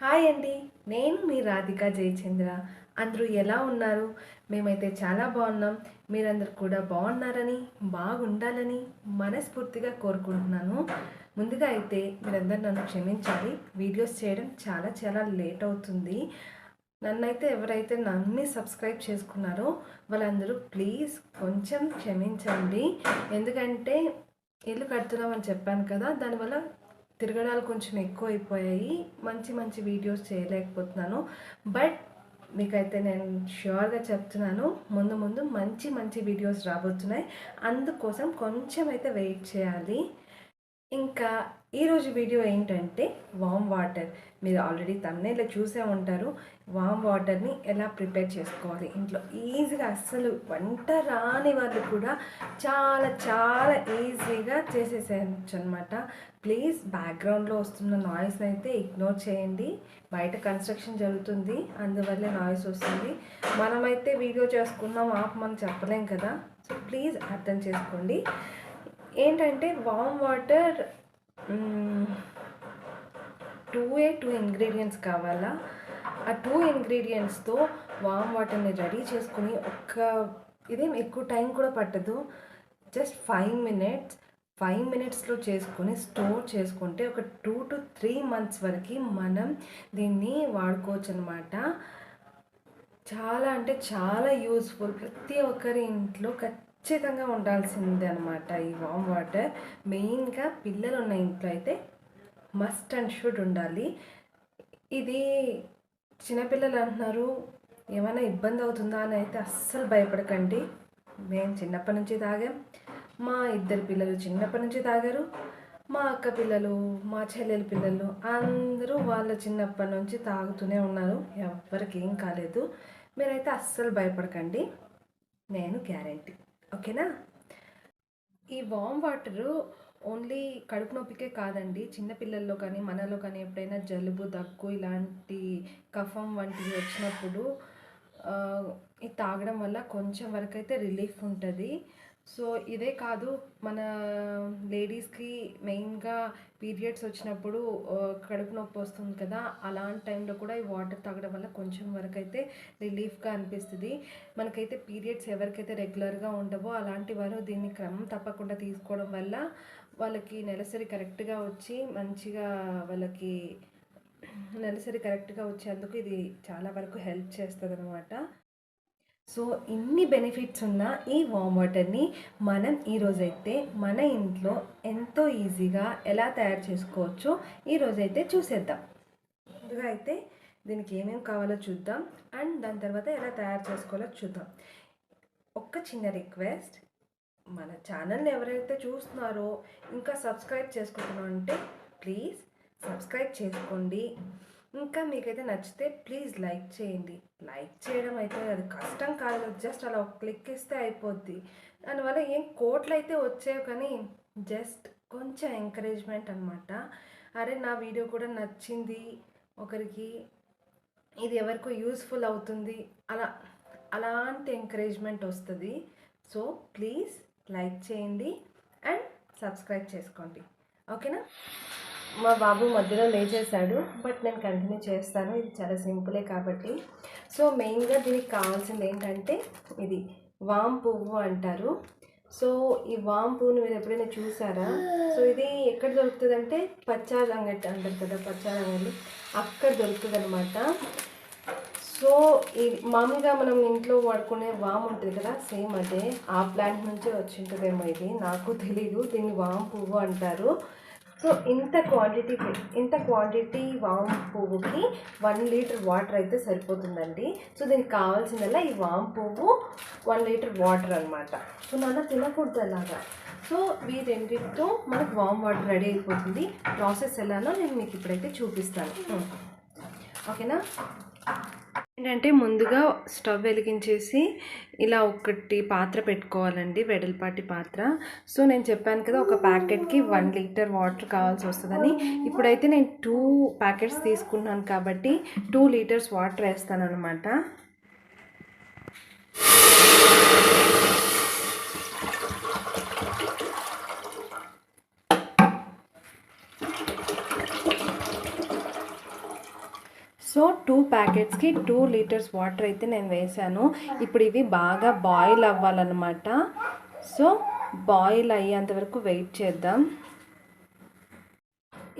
Hi అండి. నేను మీ రాధిక జయచంద్ర. అందరూ ఎలా ఉన్నారు? మేమైతే చాలా బాగున్నాం. మీరందరూ కూడా బాగున్నారని బాగుండాలని మనస్ఫూర్తిగా కోరుకుంటున్నాను. ముందుగా అయితే మీరందరూ నన్ను క్షమించాలి. వీడియోస్ చేయడం చాలా చాలా లేట్ అవుతుంది. నన్నైతే ఎవరైతే నన్ను సబ్స్క్రైబ్ చేసుకున్నారో వాళ్ళందరూ ప్లీజ్ కొంచెం క్షమించండి. ఎందుకంటే ఇల్లు కడుతున్నామని చెప్పాను కదా దానివల్ల తిరగడాలు కొంచెం ఎక్కువ అయిపోయాయి మంచి మంచి వీడియోస్ చేయలేకపోతున్నాను. బట్ మీకైతే నేను ష్యూర్గా చెప్తున్నాను. ముందు ముందు మంచి మంచి వీడియోస్ రాబోతున్నాయి. అందుకోసం కొంచెం అయితే వెయిట్ చేయాలి. ఇంకా ఈరోజు వీడియో ఏంటంటే వామ్ వాటర్. మీరు ఆల్రెడీ తమ్నేలో చూసే ఉంటారు. వామ్ వాటర్ని ఎలా ప్రిపేర్ చేసుకోవాలి? ఇంట్లో ఈజీగా అస్సలు వంట రాని వాళ్ళు కూడా చాలా చాలా ఈజీగా చేసేసేయచ్చు అనమాట ప్లీజ్ బ్యాక్గ్రౌండ్లో వస్తున్న నాయిస్ అయితే ఇగ్నోర్ చేయండి. బయట కన్స్ట్రక్షన్ జరుగుతుంది. అందువల్లే నాయిస్ వస్తుంది. మనమైతే వీడియో చేసుకున్నాం ఆపమని చెప్పలేం కదా. సో ప్లీజ్ అర్థం చేసుకోండి. ఏంటంటే వామ్ వాటర్ టూ ఏ టూ ఇంగ్రీడియంట్స్ కావాలా? ఆ టూ ఇంగ్రీడియంట్స్తో వామ్ వాటర్ని రెడీ చేసుకుని ఒక్క ఇదేం ఎక్కువ టైం కూడా పట్టదు. జస్ట్ ఫైవ్ మినిట్స్ ఫైవ్ మినిట్స్లో చేసుకొని స్టోర్ చేసుకుంటే ఒక టూ టు త్రీ మంత్స్ వరకు మనం దీన్ని వాడుకోవచ్చు అనమాట చాలా అంటే చాలా యూస్ఫుల్ ప్రతి ఒక్కరి ఇంట్లో ఖచ్చితంగా ఉండాల్సిందే అనమాట ఈ వామ్ వాటర్ మెయిన్గా పిల్లలు ఉన్న ఇంట్లో అయితే మస్ట్ అండ్ షుడ్ ఉండాలి. ఇది చిన్నపిల్లలు అంటున్నారు ఏమైనా ఇబ్బంది అవుతుందా అని అయితే అస్సలు భయపడకండి. మేము చిన్నప్పటి నుంచి తాగాం. మా ఇద్దరు పిల్లలు చిన్నప్పటి నుంచి తాగారు. మా అక్క పిల్లలు మా చెల్లెల పిల్లలు అందరూ వాళ్ళ చిన్నప్పటి నుంచి తాగుతూనే ఉన్నారు. ఎవరికి ఏం కాలేదు. మీరైతే అస్సలు భయపడకండి. నేను గ్యారంటీ ఓకేనా? ఈ వామ్ వాటరు ఓన్లీ కడుపు నొప్పికే కాదండి. చిన్నపిల్లల్లో కానీ మనలో కానీ ఎప్పుడైనా జలుబు దగ్గు ఇలాంటి కఫం వంటివి వచ్చినప్పుడు ఇది తాగడం వల్ల కొంచెం వరకైతే రిలీఫ్ ఉంటుంది. సో ఇదే కాదు మన లేడీస్కి మెయిన్గా పీరియడ్స్ వచ్చినప్పుడు కడుపు నొప్పి వస్తుంది కదా అలాంటి టైంలో కూడా ఈ వాటర్ తాగడం వల్ల కొంచెం వరకు అయితే రిలీఫ్గా అనిపిస్తుంది. మనకైతే పీరియడ్స్ ఎవరికైతే రెగ్యులర్గా ఉండవో అలాంటి వారు దీన్ని క్రమం తప్పకుండా తీసుకోవడం వల్ల వాళ్ళకి నెలసరి కరెక్ట్గా వచ్చి మంచిగా వాళ్ళకి నెలసరి కరెక్ట్గా వచ్చేందుకు ఇది చాలా వరకు హెల్ప్ చేస్తుంది అనమాట సో ఇన్ని బెనిఫిట్స్ ఉన్న ఈ వామ్ వాటర్ని మనం ఈరోజైతే మన ఇంట్లో ఎంతో ఈజీగా ఎలా తయారు చేసుకోవచ్చో ఈరోజైతే చూసేద్దాం. ముందుగా అయితే దీనికి ఏమేమి కావాలో చూద్దాం. అండ్ దాని తర్వాత ఎలా తయారు చేసుకోవాలో చూద్దాం. ఒక్క చిన్న రిక్వెస్ట్ మన ఛానల్ని ఎవరైతే చూస్తున్నారో ఇంకా సబ్స్క్రైబ్ చేసుకుంటున్నారో అంటే ప్లీజ్ సబ్స్క్రైబ్ చేసుకోండి. ఇంకా మీకైతే నచ్చితే ప్లీజ్ లైక్ చేయండి. లైక్ చేయడం అయితే అది కష్టం కాదు. జస్ట్ అలా ఒక క్లిక్ ఇస్తే అయిపోద్ది. దానివల్ల ఏం కోట్లు అయితే వచ్చాయి కానీ జస్ట్ కొంచెం ఎంకరేజ్మెంట్ అనమాట అరే నా వీడియో కూడా నచ్చింది ఒకరికి. ఇది ఎవరికో యూస్ఫుల్ అవుతుంది. అలా అలాంటి ఎంకరేజ్మెంట్ వస్తుంది. సో ప్లీజ్ లైక్ చేయండి అండ్ సబ్స్క్రైబ్ చేసుకోండి. ఓకేనా? మా బాబు మధ్యలో లేచేశాడు బట్ నేను కంటిన్యూ చేస్తాను. ఇది చాలా సింపులే కాబట్టి. సో మెయిన్గా దీనికి కావాల్సింది ఏంటంటే ఇది వామ్ పువ్వు అంటారు. సో ఈ వామ్ పువ్వుని మీరు ఎప్పుడైనా చూసారా? సో ఇది ఎక్కడ దొరుకుతుంది అంటే పచ్చారంగట్ అంటారు కదా పచ్చార్ అక్కడ దొరుకుతుంది అనమాట సో ఈ మామూలుగా మనం ఇంట్లో వాడుకునే వామ్ ఉంటుంది కదా సేమ్ అదే. ఆ ప్లాంట్ నుంచే వచ్చి ఉంటుందేమో ఇది. నాకు తెలీదు దీన్ని వామ్ పువ్వు అంటారు. సో ఇంత క్వాంటిటీ ఇంత క్వాంటిటీ వామ్ పువ్వుకి వన్ లీటర్ వాటర్ అయితే సరిపోతుందండి. సో దీనికి కావాల్సిందల్లా ఈ వామ్ పువ్వు వన్ లీటర్ వాటర్ అనమాట సో నాన్న తినకూడదు అలాగా. సో ఈ రెండింటితో మనకు వామ్ వాటర్ రెడీ అయిపోతుంది. ప్రాసెస్ ఎలానో నేను మీకు ఇప్పుడైతే చూపిస్తాను. ఓకేనా? ఏంటంటే ముందుగా స్టవ్ వెలిగించేసి ఇలా ఒకటి పాత్ర పెట్టుకోవాలండి వెడల్పాటి పాత్ర. సో నేను చెప్పాను కదా ఒక ప్యాకెట్కి వన్ లీటర్ వాటర్ కావాల్సి వస్తుందని. ఇప్పుడైతే నేను టూ ప్యాకెట్స్ తీసుకున్నాను కాబట్టి టూ లీటర్స్ వాటర్ వేస్తాను అనమాట సో టూ ప్యాకెట్స్కి టూ లీటర్స్ వాటర్ అయితే నేను వేసాను. ఇప్పుడు ఇవి బాగా బాయిల్ అవ్వాలన్నమాట. సో బాయిల్ అయ్యేంత వరకు వెయిట్ చేద్దాం.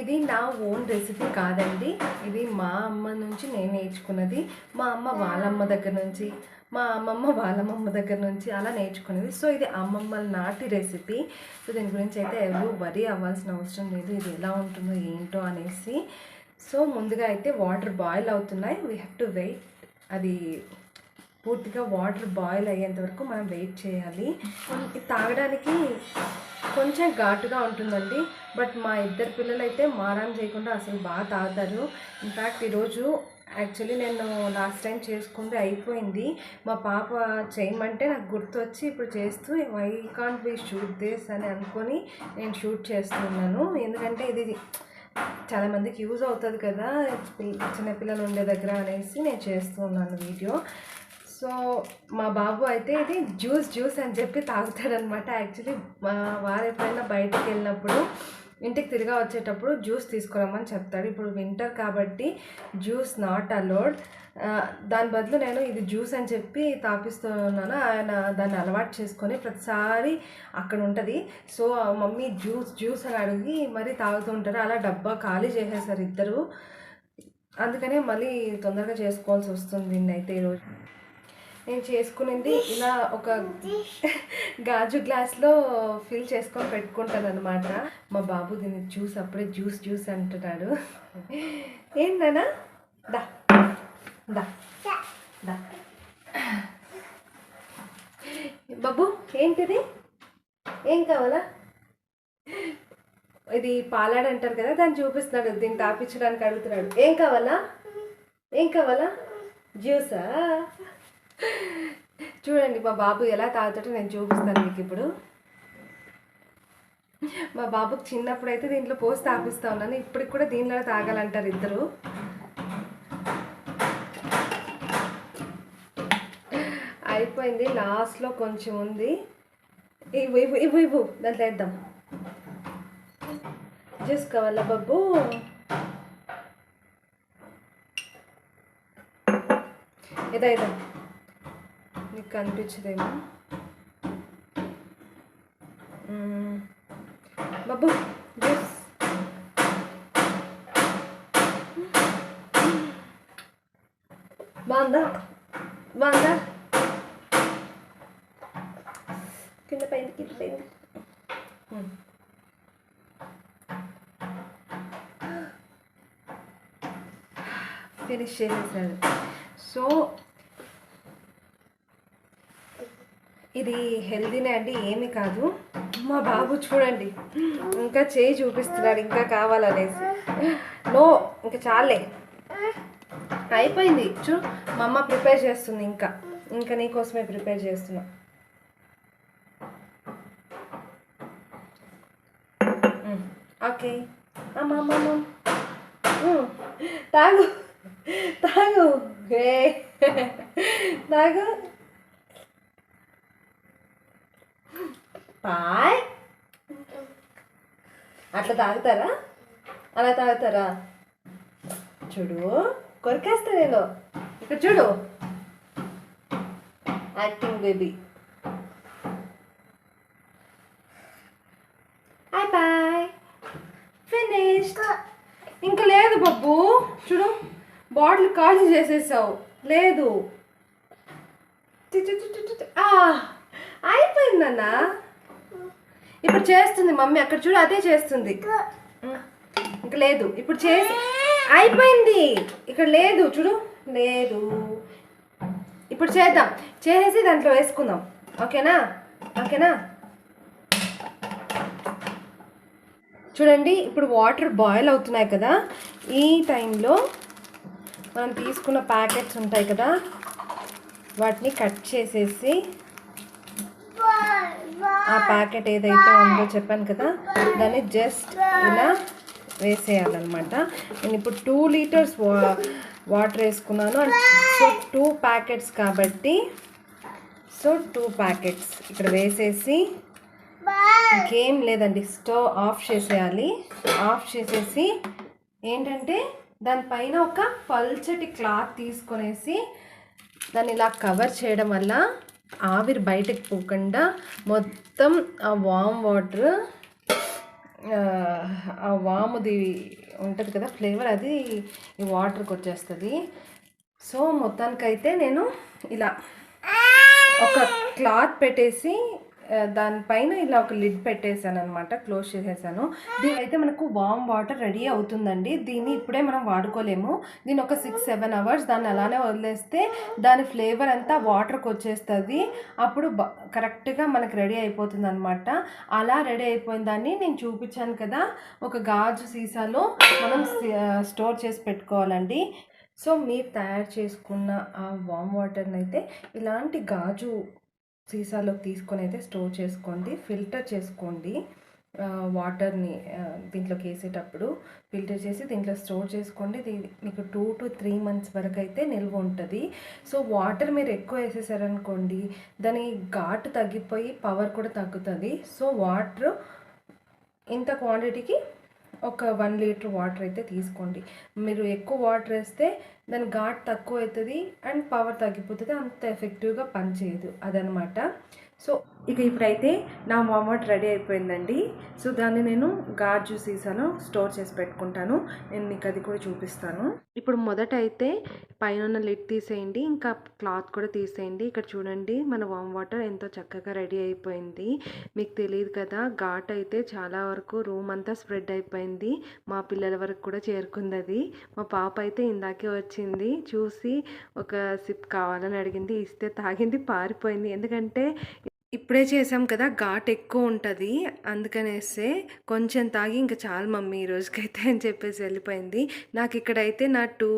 ఇది నా ఓన్ రెసిపీ కాదండి. ఇది మా అమ్మ నుంచి నేను నేర్చుకున్నది. మా అమ్మ వాళ్ళమ్మ దగ్గర నుంచి మా అమ్మమ్మ వాళ్ళమ్మమ్మ దగ్గర నుంచి అలా నేర్చుకునేది సో ఇది అమ్మమ్మల నాటి రెసిపీ. సో దీని గురించి అయితే ఎవరు వరి అవ్వాల్సిన అవసరం లేదు. ఇది ఎలా ఉంటుందో ఏంటో అనేసి. సో ముందుగా అయితే వాటర్ బాయిల్ అవుతున్నాయి. వీ హ్యావ్ టు వెయిట్ అది పూర్తిగా వాటర్ బాయిల్ అయ్యేంత వరకు మనం వెయిట్ చేయాలి. తాగడానికి కొంచెం ఘాటుగా ఉంటుందండి. బట్ మా ఇద్దరు పిల్లలు అయితే మారం చేయకుండా అసలు బాగా తాగుతారు. ఇన్ఫ్యాక్ట్ ఈరోజు యాక్చువల్లీ నేను లాస్ట్ టైం చేసుకుంది అయిపోయింది. మా పాప చేయమంటే నాకు గుర్తొచ్చి ఇప్పుడు చేస్తూ why can't be shoot this అని అనుకొని నేను షూట్ చేస్తున్నాను. ఎందుకంటే ఇది చాలామందికి యూజ్ అవుతుంది కదా చిన్నపిల్లలు ఉండే దగ్గర అనేసి నేను చేస్తున్నాను వీడియో. సో మా బాబు అయితే ఇది జ్యూస్ జ్యూస్ అని చెప్పి తాగుతాడనమాట యాక్చువల్లీ మా వారు ఎప్పుడైనా బయటకు వెళ్ళినప్పుడు ఇంటికి తిరిగా వచ్చేటప్పుడు జ్యూస్ తీసుకురమ్మని చెప్తాడు. ఇప్పుడు వింటర్ కాబట్టి జ్యూస్ నాట్ అలోడ్. దాని బదులు నేను ఇది జ్యూస్ అని చెప్పి తాపిస్తున్నాను. ఆయన దాన్ని అలవాటు చేసుకొని ప్రతిసారి అక్కడ ఉంటుంది. సో మమ్మీ జ్యూస్ జ్యూస్ అని అడిగి మరీ తాగుతూ ఉంటారు. అలా డబ్బా ఖాళీ చేసేసారు ఇద్దరు. అందుకనే మళ్ళీ తొందరగా చేసుకోవాల్సి వస్తుంది అయితే ఈరోజు నేను చేసుకునేది ఇలా ఒక గాజు గ్లాస్లో ఫిల్ చేసుకొని పెట్టుకుంటాను అనమాట మా బాబు దీన్ని జ్యూస్ అప్పుడే జ్యూస్ జ్యూస్ అంటున్నాడు. ఏంటనా దా. బాబు ఏంటిది? ఏం కావాలా? ఇది పాలాడు అంటారు కదా దాన్ని చూపిస్తున్నాడు దీన్ని తాపించడానికి అడుగుతున్నాడు. ఏం కావాలా? ఏం కావాలా? జ్యూసా? చూడండి మా బాబు ఎలా తాగుతాడో నేను చూపిస్తాను మీకు ఇప్పుడు. మా బాబుకి చిన్నప్పుడు అయితే దీంట్లో పోసి తాపిస్తా ఉన్నాను ఇప్పటికి కూడా దీనిలో తాగాలంటారు ఇద్దరు. అయిపోయింది లాస్ట్లో కొంచెం ఉంది. ఇవ్వు ఇవ్వు ఇవ్వు ఇవ్వు దాంట్లో వేద్దాం. జ్యూస్ కావాలా బాబు? ఇదా ఇదా నీకు కనిపించదేమో బాబు జ్యూస్ బాగుందా? బాగుందా? ఫినిష్ చేసేసాడు సో ఇది హెల్దీనే అండి ఏమి కాదు. మా బాబు చూడండి ఇంకా చేయి చూపిస్తున్నాడు ఇంకా కావాలనేసి. నో ఇంకా చాలే. అయిపోయింది. చూ మా అమ్మ ప్రిపేర్ చేస్తుంది ఇంకా. ఇంకా నీకోసమే ప్రిపేర్ చేస్తున్నా. ఓకే. అమ్మ అమ్మ తాగు. తాగు ఏ తాగు పాయ్ అట్లా తాగుతారా? అలా తాగుతారా? చూడు కొరికేస్తా నేను. ఇక్కడ చూడు. Acting baby hi bye finished ఇంకా లేదు బబ్బు చూడు. బాటిల్ ఖాళీ చేసేసావు. లేదు. చి- అయిపోయిందన్న. ఇప్పుడు చేస్తుంది మమ్మీ. అక్కడ చూడు అదే చేస్తుంది. ఇంకా లేదు. ఇప్పుడు చేసి అయిపోయింది. ఇక్కడ లేదు. చూడు. లేదు. ఇప్పుడు చేద్దాం. చేసేసి దాంట్లో వేసుకుందాం. ఓకేనా? ఓకేనా? చూడండి ఇప్పుడు వాటర్ బాయిల్ అవుతున్నాయి కదా. ఈ టైంలో మనం తీసుకున్న ప్యాకెట్స్ ఉంటాయి కదా వాటిని కట్ చేసేసి ఆ ప్యాకెట్ ఏదైతే ఉందో చెప్పాను కదా దాన్ని జస్ట్ ఇలా వేసేయాలన్నమాట. నేను ఇప్పుడు టూ లీటర్స్ వా వాటర్ వేసుకున్నాను. అండ్ సో టూ ప్యాకెట్స్ కాబట్టి సో టూ ప్యాకెట్స్ ఇక్కడ వేసేసి ఇంకేం లేదండి స్టవ్ ఆఫ్ చేసేయాలి. ఆఫ్ చేసేసి ఏంటంటే దానిపైన ఒక పల్చటి క్లాత్ తీసుకొనేసి దాన్ని ఇలా కవర్ చేయడం వల్ల ఆవిరి బయటకు పోకుండా మొత్తం ఆ వామ్ వాటర్ ఆ వాముది ఉంటుంది కదా ఫ్లేవర్ అది ఈ వాటర్కి వచ్చేస్తుంది. సో మొత్తానికైతే నేను ఇలా ఒక క్లాత్ పెట్టేసి దానిపైన ఇలా ఒక లిడ్ పెట్టేశాను అనమాట క్లోజ్ చేసేసాను. దీని అయితే మనకు వామ్ వాటర్ రెడీ అవుతుందండి. దీన్ని ఇప్పుడే మనం వాడుకోలేము. దీని ఒక సిక్స్ సెవెన్ అవర్స్ దాన్ని అలానే వదిలేస్తే దాని ఫ్లేవర్ అంతా వాటర్కి వచ్చేస్తుంది. అప్పుడు బ కరెక్ట్గా మనకు రెడీ అయిపోతుంది అనమాట అలా రెడీ అయిపోయిన దాన్ని నేను చూపించాను కదా ఒక గాజు సీసాలో మనం స్టోర్ చేసి పెట్టుకోవాలండి. సో మీరు తయారు చేసుకున్న ఆ వామ్ వాటర్ని అయితే ఇలాంటి గాజు సీసాలోకి తీసుకొని అయితే స్టోర్ చేసుకోండి. ఫిల్టర్ చేసుకోండి. వాటర్ని దీంట్లోకి వేసేటప్పుడు ఫిల్టర్ చేసి దీంట్లో స్టోర్ చేసుకోండి. మీకు టూ టు త్రీ మంత్స్ వరకు అయితే నిల్వ ఉంటుంది. సో వాటర్ మీరు ఎక్కువ వేసేసారనుకోండి దాని ఘాటు తగ్గిపోయి పవర్ కూడా తగ్గుతుంది. సో వాటర్ ఇంత క్వాంటిటీకి ఒక వన్ లీటర్ వాటర్ అయితే తీసుకోండి. మీరు ఎక్కువ వాటర్ వేస్తే దాని ఘాట్ తక్కువ అవుతుంది అండ్ పవర్ తగ్గిపోతుంది అంత ఎఫెక్టివ్గా పనిచేయదు. అదనమాట. సో ఇక ఇప్పుడైతే నా మామట్ రెడీ అయిపోయిందండి. సో దాన్ని నేను గాజు సీసాలో స్టోర్ చేసి పెట్టుకుంటాను. నేను మీకు అది కూడా చూపిస్తాను. ఇప్పుడు మొదట అయితే పైన ఉన్న లిడ్ తీసేయండి. ఇంకా క్లాత్ కూడా తీసేయండి. ఇక్కడ చూడండి మన వామ్ వాటర్ ఎంతో చక్కగా రెడీ అయిపోయింది. మీకు తెలియదు కదా ఘాట్ అయితే చాలా వరకు రూమ్ అంతా స్ప్రెడ్ అయిపోయింది. మా పిల్లల వరకు కూడా చేరుకుంది అది మా పాప అయితే ఇందాకే వచ్చింది. చూసి ఒక సిప్ కావాలని అడిగింది. ఇస్తే తాగింది పారిపోయింది. ఎందుకంటే ఇప్పుడే చేసాం కదా ఘాట్ ఎక్కువ ఉంటుంది. అందుకనేసే కొంచెం తాగి ఇంకా చాలు మమ్మీ ఈ రోజుకైతే అని చెప్పేసి వెళ్ళిపోయింది. నాకు ఇక్కడైతే నా టూ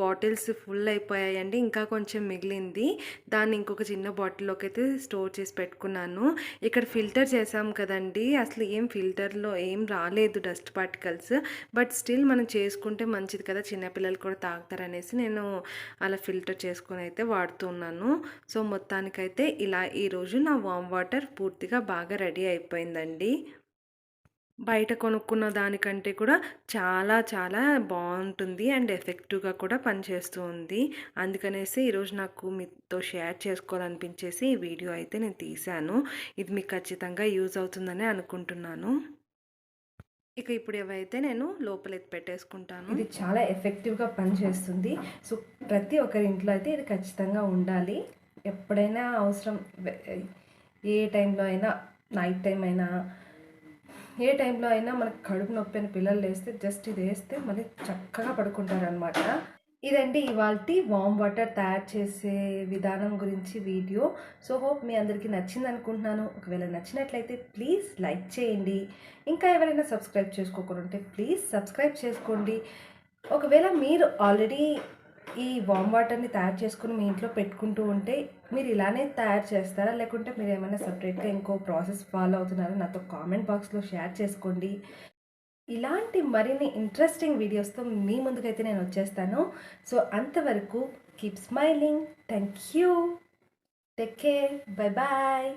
బాటిల్స్ ఫుల్ అయిపోయాయండి ఇంకా కొంచెం మిగిలింది. దాన్ని ఇంకొక చిన్న బాటిల్లోకి అయితే స్టోర్ చేసి పెట్టుకున్నాను. ఇక్కడ ఫిల్టర్ చేసాం కదండి అసలు ఏం ఫిల్టర్లో ఏం రాలేదు డస్ట్ పార్టికల్స్. బట్ స్టిల్ మనం చేసుకుంటే మంచిది కదా చిన్నపిల్లలు కూడా తాగుతారనేసి నేను అలా ఫిల్టర్ చేసుకొని అయితే వాడుతున్నాను సో మొత్తానికైతే ఇలా ఈరోజు నా వామ్ వాటర్ పూర్తిగా బాగా రెడీ అయిపోయిందండి. బయట కొనుక్కున్న దానికంటే కూడా చాలా చాలా బాగుంటుంది అండ్ ఎఫెక్టివ్గా కూడా పనిచేస్తూ ఉంది. అందుకనేసి ఈరోజు నాకు మీతో షేర్ చేసుకోవాలనిపించేసి ఈ వీడియో అయితే నేను తీశాను. ఇది మీకు ఖచ్చితంగా యూజ్ అవుతుందని అనుకుంటున్నాను. ఇక ఇప్పుడు ఏవైతే నేను లోపల ఎత్తి పెట్టేసుకుంటాను ఇది చాలా ఎఫెక్టివ్గా పనిచేస్తుంది. సో ప్రతి ఒక్కరి ఇంట్లో అయితే ఇది ఖచ్చితంగా ఉండాలి. ఎప్పుడైనా అవసరం ఏ టైంలో అయినా నైట్ టైం అయినా ఏ టైంలో అయినా మనకు కడుపు నొప్పి అని పిల్లలు వేస్తే జస్ట్ ఇది వేస్తే మళ్ళీ చక్కగా పడుకుంటారనమాట ఇదండి ఇవాళ వామ్ వాటర్ తయారు చేసే విధానం గురించి వీడియో. సో హోప్ మీ అందరికీ నచ్చింది అనుకుంటున్నాను. ఒకవేళ నచ్చినట్లయితే ప్లీజ్ లైక్ చేయండి. ఇంకా ఎవరైనా సబ్స్క్రైబ్ చేసుకోకుండా ఉంటే ప్లీజ్ సబ్స్క్రైబ్ చేసుకోండి. ఒకవేళ మీరు ఆల్రెడీ ఈ వామ్ వాటర్ని తయారు చేసుకుని మీ ఇంట్లో పెట్టుకుంటూ ఉంటే మీరు ఇలానే తయారు చేస్తారా? లేకుంటే మీరు ఏమైనా సపరేట్గా ఇంకో ప్రాసెస్ ఫాలో అవుతున్నారా? నాతో కామెంట్ బాక్స్లో షేర్ చేసుకోండి. ఇలాంటి మరిన్ని ఇంట్రెస్టింగ్ వీడియోస్తో మీ ముందుకైతే నేను వచ్చేస్తాను. సో అంతవరకు keep smiling thank you take care bye bye